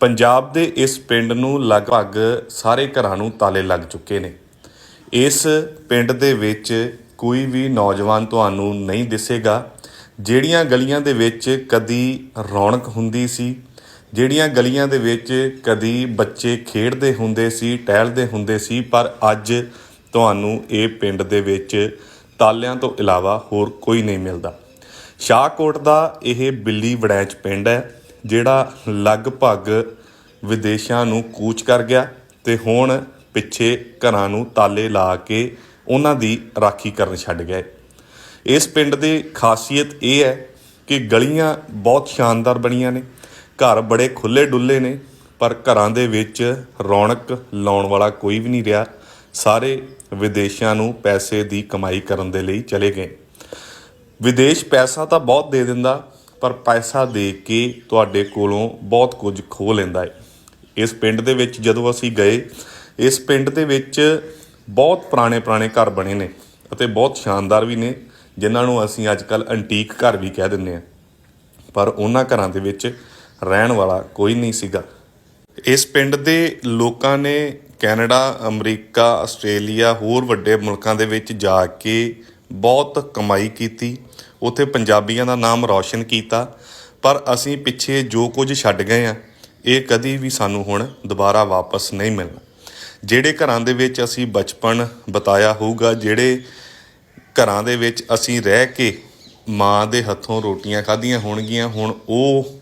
ਪੰਜਾਬ ਦੇ ਇਸ ਪਿੰਡ ਨੂੰ ਲਗਭਗ ਸਾਰੇ ਘਰਾਂ ਨੂੰ ਤਾਲੇ ਲੱਗ ਚੁੱਕੇ ਨੇ। ਇਸ ਪਿੰਡ ਦੇ ਵਿੱਚ ਕੋਈ ਵੀ ਨੌਜਵਾਨ ਤੁਹਾਨੂੰ ਨਹੀਂ ਦਿਸੇਗਾ, ਜਿਹੜੀਆਂ ਗਲੀਆਂ ਦੇ ਵਿੱਚ ਕਦੀ ਰੌਣਕ ਹੁੰਦੀ ਸੀ, ਜਿਹੜੀਆਂ ਗਲੀਆਂ ਦੇ ਵਿੱਚ ਕਦੀ ਬੱਚੇ ਖੇਡਦੇ ਹੁੰਦੇ ਸੀ, ਟਹਿਲਦੇ ਹੁੰਦੇ ਸੀ, ਪਰ ਅੱਜ ਤੁਹਾਨੂੰ ਇਹ ਪਿੰਡ ਦੇ ਵਿੱਚ ਤਾਲਿਆਂ ਤੋਂ ਇਲਾਵਾ ਹੋਰ ਕੋਈ ਨਹੀਂ ਮਿਲਦਾ। ਸ਼ਾਹਕੋਟ ਦਾ ਇਹ ਬਿੱਲੀ ਵੜੈਚ ਪਿੰਡ ਹੈ। ਜਿਹੜਾ ਲਗਭਗ ਵਿਦੇਸ਼ਾਂ ਨੂੰ ਕੂਚ ਕਰ ਗਿਆ ਤੇ ਹੁਣ ਪਿੱਛੇ ਘਰਾਂ ਨੂੰ ਤਾਲੇ ਲਾ ਕੇ ਉਹਨਾਂ ਦੀ ਰਾਖੀ ਕਰਨ ਛੱਡ ਗਏ। ਇਸ ਪਿੰਡ ਦੀ ਖਾਸੀਅਤ ਇਹ ਹੈ ਕਿ ਗਲੀਆਂ ਬਹੁਤ ਸ਼ਾਨਦਾਰ ਬਣੀਆਂ ਨੇ, ਘਰ ਬੜੇ ਖੁੱਲੇ ਡੁੱਲੇ ਨੇ, ਪਰ ਘਰਾਂ ਦੇ ਵਿੱਚ ਰੌਣਕ ਲਾਉਣ ਵਾਲਾ ਕੋਈ ਵੀ ਨਹੀਂ ਰਿਹਾ। ਸਾਰੇ ਵਿਦੇਸ਼ਾਂ ਨੂੰ ਪੈਸੇ ਦੀ ਕਮਾਈ ਕਰਨ ਦੇ ਲਈ ਚਲੇ ਗਏ। ਵਿਦੇਸ਼ ਪੈਸਾ ਤਾਂ ਬਹੁਤ ਦੇ ਦਿੰਦਾ ਪਰ ਪੈਸਾ ਦੇ ਕੇ ਤੁਹਾਡੇ ਕੋਲੋਂ ਬਹੁਤ ਕੁਝ ਖੋਹ ਲੈਂਦਾ ਹੈ ਇਸ ਪਿੰਡ ਦੇ ਵਿੱਚ ਜਦੋਂ ਅਸੀਂ ਗਏ, ਇਸ ਪਿੰਡ ਦੇ ਵਿੱਚ ਬਹੁਤ ਪੁਰਾਣੇ ਪੁਰਾਣੇ ਘਰ ਬਣੇ ਨੇ ਅਤੇ ਬਹੁਤ ਸ਼ਾਨਦਾਰ ਵੀ ਨੇ, ਜਿਨ੍ਹਾਂ ਨੂੰ ਅਸੀਂ ਅੱਜ ਕੱਲ ਐਂਟੀਕ ਘਰ ਵੀ ਕਹਿ ਦਿੰਦੇ ਆ ਪਰ ਉਹਨਾਂ ਘਰਾਂ ਦੇ ਵਿੱਚ ਰਹਿਣ ਵਾਲਾ ਕੋਈ ਨਹੀਂ ਸੀਗਾ। ਇਸ ਪਿੰਡ ਦੇ ਲੋਕਾਂ ਨੇ ਕੈਨੇਡਾ, ਅਮਰੀਕਾ, ਆਸਟ੍ਰੇਲੀਆ, ਹੋਰ ਵੱਡੇ ਮੁਲਕਾਂ ਦੇ ਵਿੱਚ ਜਾ ਕੇ ਬਹੁਤ ਕਮਾਈ ਕੀਤੀ, ਉੱਥੇ ਪੰਜਾਬੀਆਂ ਦਾ ਨਾਮ ਰੌਸ਼ਨ ਕੀਤਾ, ਪਰ ਅਸੀਂ ਪਿੱਛੇ ਜੋ ਕੁਝ ਛੱਡ ਗਏ ਆ ਇਹ ਕਦੀ ਵੀ ਸਾਨੂੰ ਹੁਣ ਦੁਬਾਰਾ ਵਾਪਸ ਨਹੀਂ ਮਿਲਣਾ। ਜਿਹੜੇ ਘਰਾਂ ਦੇ ਵਿੱਚ ਅਸੀਂ ਬਚਪਨ ਬਤਾਇਆ ਹੋਊਗਾ, ਜਿਹੜੇ ਘਰਾਂ ਦੇ ਵਿੱਚ ਅਸੀਂ ਰਹਿ ਕੇ ਮਾਂ ਦੇ ਹੱਥੋਂ ਰੋਟੀਆਂ ਖਾਧੀਆਂ ਹੋਣਗੀਆਂ, ਹੁਣ ਉਹ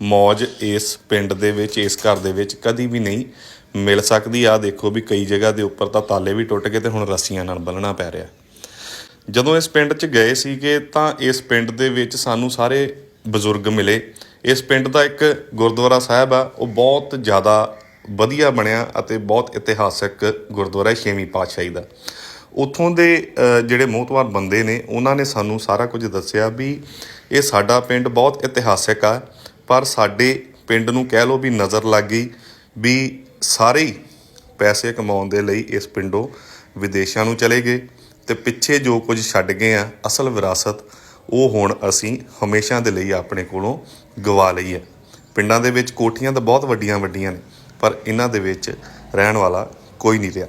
ਮੌਜ ਇਸ ਪਿੰਡ ਦੇ ਵਿੱਚ, ਇਸ ਘਰ ਦੇ ਵਿੱਚ ਕਦੀ ਵੀ ਨਹੀਂ ਮਿਲ ਸਕਦੀ। ਆ ਦੇਖੋ ਵੀ ਕਈ ਜਗ੍ਹਾ ਦੇ ਉੱਪਰ ਤਾਂ ਤਾਲੇ ਵੀ ਟੁੱਟ ਗਏ ਤੇ ਹੁਣ ਰੱਸੀਆਂ ਨਾਲ ਬੰਨਣਾ ਪੈ ਰਿਹਾ। ਜਦੋਂ ਇਸ ਪਿੰਡ 'ਚ ਗਏ ਸੀਗੇ ਤਾਂ ਇਸ ਪਿੰਡ ਦੇ ਵਿੱਚ ਸਾਨੂੰ ਸਾਰੇ ਬਜ਼ੁਰਗ ਮਿਲੇ। ਇਸ ਪਿੰਡ ਦਾ ਇੱਕ ਗੁਰਦੁਆਰਾ ਸਾਹਿਬ ਆ, ਉਹ ਬਹੁਤ ਜ਼ਿਆਦਾ ਵਧੀਆ ਬਣਿਆ ਅਤੇ ਬਹੁਤ ਇਤਿਹਾਸਕ ਗੁਰਦੁਆਰਾ ਹੈ, ਛੇਵੀਂ ਪਾਤਸ਼ਾਹੀ ਦਾ। ਉੱਥੋਂ ਦੇ ਜਿਹੜੇ ਮੋਹਤਵਾਰ ਬੰਦੇ ਨੇ, ਉਹਨਾਂ ਨੇ ਸਾਨੂੰ ਸਾਰਾ ਕੁਝ ਦੱਸਿਆ ਵੀ ਇਹ ਸਾਡਾ ਪਿੰਡ ਬਹੁਤ ਇਤਿਹਾਸਕ ਆ, ਪਰ ਸਾਡੇ ਪਿੰਡ ਨੂੰ ਕਹਿ ਲਓ ਵੀ ਨਜ਼ਰ ਲੱਗ ਗਈ ਵੀ ਸਾਰੇ ਹੀ ਪੈਸੇ ਕਮਾਉਣ ਦੇ ਲਈ ਇਸ ਪਿੰਡੋਂ ਵਿਦੇਸ਼ਾਂ ਨੂੰ ਚਲੇ ਗਏ। ਤੇ ਪਿੱਛੇ ਜੋ ਕੁਝ ਛੱਡ ਗਏ ਆ, ਅਸਲ ਵਿਰਾਸਤ, ਉਹ ਹੁਣ ਅਸੀਂ ਹਮੇਸ਼ਾ ਦੇ ਲਈ ਆਪਣੇ ਕੋਲੋਂ ਗਵਾ ਲਈ ਹੈ। ਪਿੰਡਾਂ ਦੇ ਵਿੱਚ ਕੋਠੀਆਂ ਤਾਂ ਬਹੁਤ ਵੱਡੀਆਂ ਵੱਡੀਆਂ ਨੇ, ਪਰ ਇਹਨਾਂ ਦੇ ਵਿੱਚ ਰਹਿਣ ਵਾਲਾ ਕੋਈ ਨਹੀਂ ਰਿਹਾ।